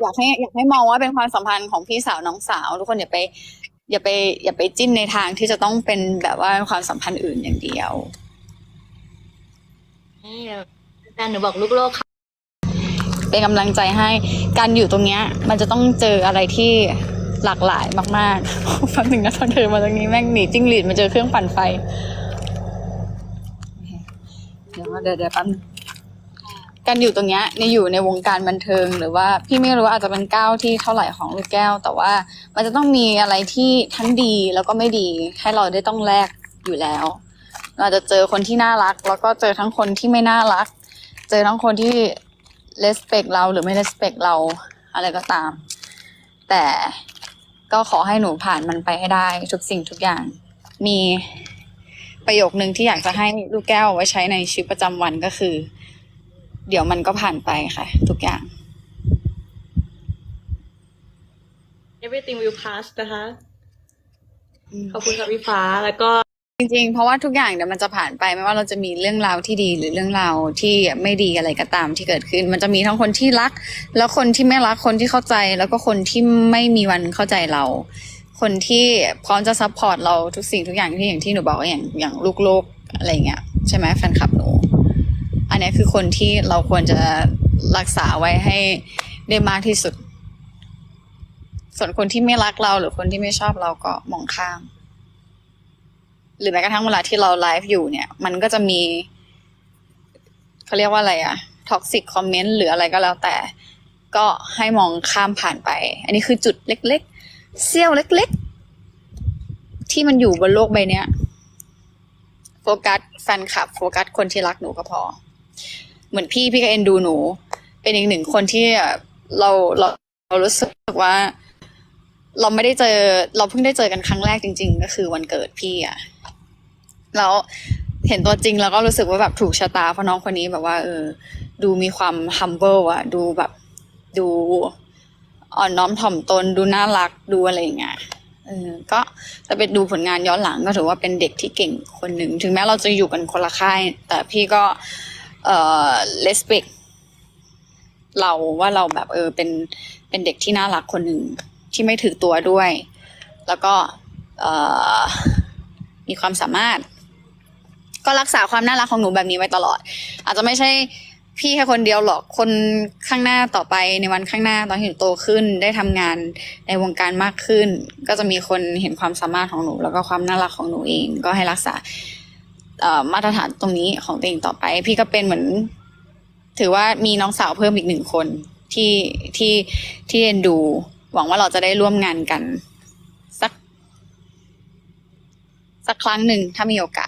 อยากให้อยากให้มองว่าเป็นความสัมพันธ์ของพี่สาวน้องสาว ทุกคนอย่าไป อย่าไปอย่าไปจิ้นในทางที่จะต้องเป็นแบบว่าความสัมพันธ์อื่นอย่างเดียวนี่แฟนหนูบอกลูกโลกค่ะเป็นกำลังใจให้การอยู่ตรงเนี้ย มันจะต้องเจออะไรที่หลากหลายมากๆแป๊บหนึ่งนะตอนเธอมาตรงนี้แม่งหนีจิ้งหรีดมาเจอเครื่องปั่นไฟโอเคเดี๋ยวเดี๋ยวเดี๋ยวแป๊บนึง การอยู่ตรงเนี้ยในอยู่ในวงการบันเทิง หรือว่าพี่ไม่รู้ว่าอาจจะเป็นก้าวที่เท่าไหร่ของลูกแก้ว แต่ว่ามันจะต้องมีอะไรที่ทั้งดีแล้วก็ไม่ดีให้เราได้ต้องแลกอยู่แล้ว เราจะเจอคนที่น่ารัก แล้วก็เจอทั้งคนที่ไม่น่ารัก เจอทั้งคนที่ respect เราหรือไม่ respect เราอะไรก็ตาม แต่ก็ขอให้หนูผ่านมันไปให้ได้ทุกสิ่งทุกอย่าง มีประโยคนึงที่อยากจะให้ลูกแก้วเอาไว้ใช้ในชีวิตประจำวันก็คือ เดี๋ยวมันก็ผ่านไปค่ะ ทุกอย่าง everything will pass นะคะขอบคุณค่ะพี่ฟ้าแล้วก็จริงๆ เพราะว่าทุกอย่างเดี๋ยวมันจะผ่านไปไม่ว่าเราจะมีเรื่องราวที่ดีหรือเรื่องราวที่ไม่ดีอะไรก็ตามที่เกิดขึ้น มันจะมีทั้งคนที่รัก แล้วคนที่ไม่รักคนที่เข้าใจ แล้วก็คนที่ไม่มีวันเข้าใจเรา คนที่พร้อมจะซัพพอร์ตเราทุกสิ่งทุกอย่างที่อย่างที่หนูบอกว่าอย่างอย่างลูกโลกอะไรเงี้ยใช่ไหมแฟนคลับหนูอั นนี้คือคนที่เราควรจะรักษาไว้ให้ได้มากที่สุด ส่วนคนที่ไม่รักเราหรือคนที่ไม่ชอบเราก็มองข้าม หรือแม้กระทั่งเวลาที่เราไลฟ์อยู่เนี่ย มันก็จะมีเขาเรียกว่าอะไรอะท็อกซิกคอมเมนต์หรืออะไรก็แล้วแต่ ก็ให้มองข้ามผ่านไป อันนี้คือจุดเล็ก ๆเสี้ยวเล็ก ๆ ที่มันอยู่บนโลกใบนี้โฟกัสแฟนคลับ โฟกัสคนที่รักหนูก็พอ เหมือนพี่พี่ก็เอ็นดูหนู เป็นอีกหนึ่งคนที่เราเราเรารู้สึกว่า เราไม่ได้เจอ เราเพิ่งได้เจอกันครั้งแรกจริง ๆ ก็คือวันเกิดพี่อะแล้วเห็นตัวจริงแล้วก็รู้สึกว่าแบบถูกชะตาเพราะน้องคนนี้แบบว่า เออ ดูมีความ humble อะดูแบบดูอ่อนน้อมถ่อมตน ดูน่ารักดูอะไรอย่างเงี้ยเออก็จะไปดูผลงานย้อนหลังก็ถือว่าเป็นเด็กที่เก่งคนหนึ่ง ถึงแม้เราจะอยู่กันคนละค่าย แต่พี่ก็ เอ่อ respect เราว่าเราแบบเออเป็นเป็นเด็กที่น่ารักคนหนึ่งที่ไม่ถือตัวด้วย แล้วก็เอ่อมีความสามารถ ก็รักษาความน่ารักของหนูแบบนี้ไว้ตลอด อาจจะไม่ใช่พี่แค่คนเดียวหรอกคนข้างหน้าต่อไปในวันข้างหน้าตอนที่หนูโตขึ้นได้ทำงานในวงการมากขึ้น ก็จะมีคนเห็นความสามารถของหนู แล้วก็ความน่ารักของหนูเอง ก็ให้รักษา มาตรฐานตรงนี้ของตัวเองต่อไป พี่ก็เป็นเหมือน ถือว่ามีน้องสาวเพิ่มอีกหนึ่งคนที่ที่ที่เอ็นดู หวังว่าเราจะได้ร่วมงานกัน สัก สักครั้งหนึ่งถ้ามีโอกาส